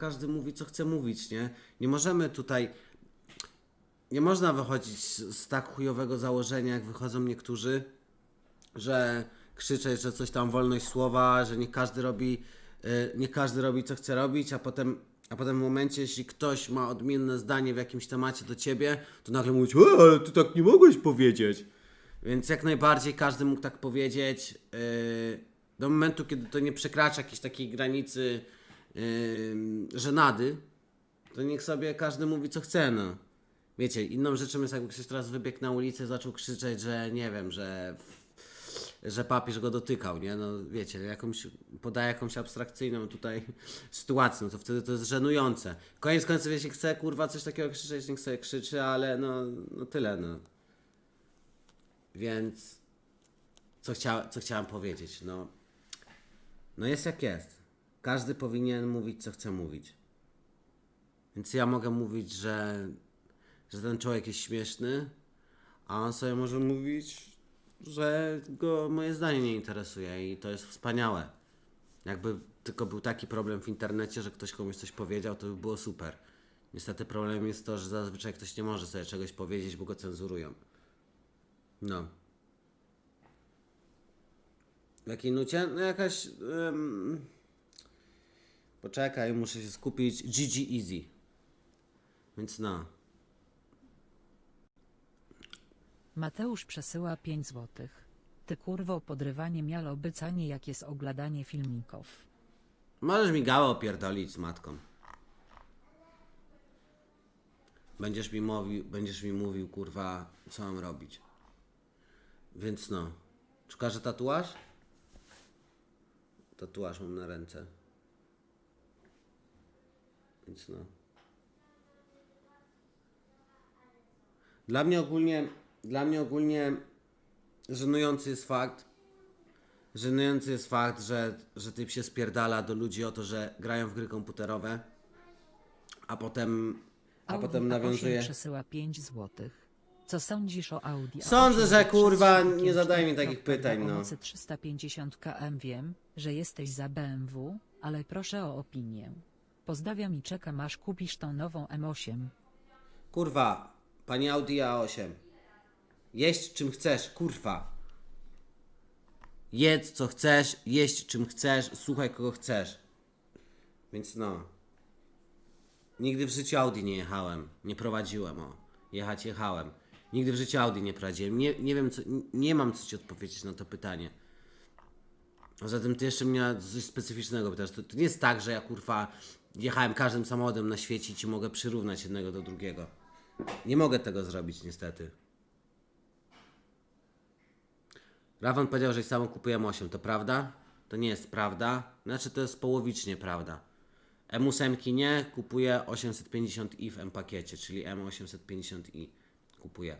każdy mówi, co chce mówić, nie? Nie możemy tutaj. Nie można wychodzić z, tak chujowego założenia, jak wychodzą niektórzy, że krzyczeć, że coś tam wolność słowa, że nie każdy robi, y, nie każdy robi, co chce robić, a potem, a potem w momencie, jeśli ktoś ma odmienne zdanie w jakimś temacie do ciebie, to nagle mówić, o, ale ty tak nie mogłeś powiedzieć. Więc jak najbardziej każdy mógł tak powiedzieć. Yy, do momentu, kiedy to nie przekracza jakiejś takiej granicy yy, żenady, to niech sobie każdy mówi co chce, no. Wiecie, inną rzeczą jest jakby ktoś teraz wybiegł na ulicę zaczął krzyczeć, że nie wiem, że, że papież go dotykał, nie? No wiecie, jakąś, podaje jakąś abstrakcyjną tutaj sytuację, no to wtedy to jest żenujące. Koniec końców, jeśli chce kurwa coś takiego krzyczeć, niech sobie krzyczy, ale no, no tyle, no. Więc co, chcia, co chciałem powiedzieć? No, no jest jak jest. Każdy powinien mówić, co chce mówić. Więc ja mogę mówić, że, że ten człowiek jest śmieszny, a on sobie może mówić, że go moje zdanie nie interesuje i to jest wspaniałe. Jakby tylko był taki problem w internecie, że ktoś komuś coś powiedział, to by było super. Niestety problemem jest to, że zazwyczaj ktoś nie może sobie czegoś powiedzieć, bo go cenzurują. No. W jakiej nucie? No jakaś... Poczekaj, muszę się skupić. GG Easy. Więc no. Mateusz przesyła 5 złotych. Ty kurwo podrywanie mialo bycanie jak jest oglądanie filmików. Możesz mi gałę opierdolić z matką. Będziesz mi mówił, będziesz mi mówił, kurwa, co mam robić. Więc no. Szukasz tatuaż? Tatuaż mam na ręce. No. Dla mnie ogólnie, dla mnie ogólnie żenujący jest fakt, żenujący jest fakt, że, że typ się spierdala do ludzi o to, że grają w gry komputerowe, a potem, a Audi potem A8 nawiązuje... przesyła 5 złotych. Co sądzisz o Audi A8 Sądzę, że, kurwa, nie zadaj mi takich pytań, no. pomocy 350 km wiem, że jesteś za BMW, ale proszę o opinię. Pozdrawiam i czekam aż kupisz tą nową M8. Kurwa, pani Audi A8. Jeść czym chcesz, kurwa. Jedz co chcesz, jeść czym chcesz, słuchaj kogo chcesz. Więc no. Nigdy w życiu Audi nie jechałem. Nie prowadziłem, o. Jechać jechałem. Nigdy w życiu Audi nie prowadziłem. Nie, nie wiem, co, nie mam co ci odpowiedzieć na to pytanie. Zatem ty jeszcze mnie coś specyficznego pytasz. To, to nie jest tak, że ja kurwa jechałem każdym samochodem na świecie i ci mogę przyrównać jednego do drugiego. Nie mogę tego zrobić niestety. Rawan powiedział, że samo kupuję M8. To prawda? To nie jest prawda. Znaczy to jest połowicznie prawda. M8 nie, kupuję 850i w M pakiecie, czyli M850i kupuję.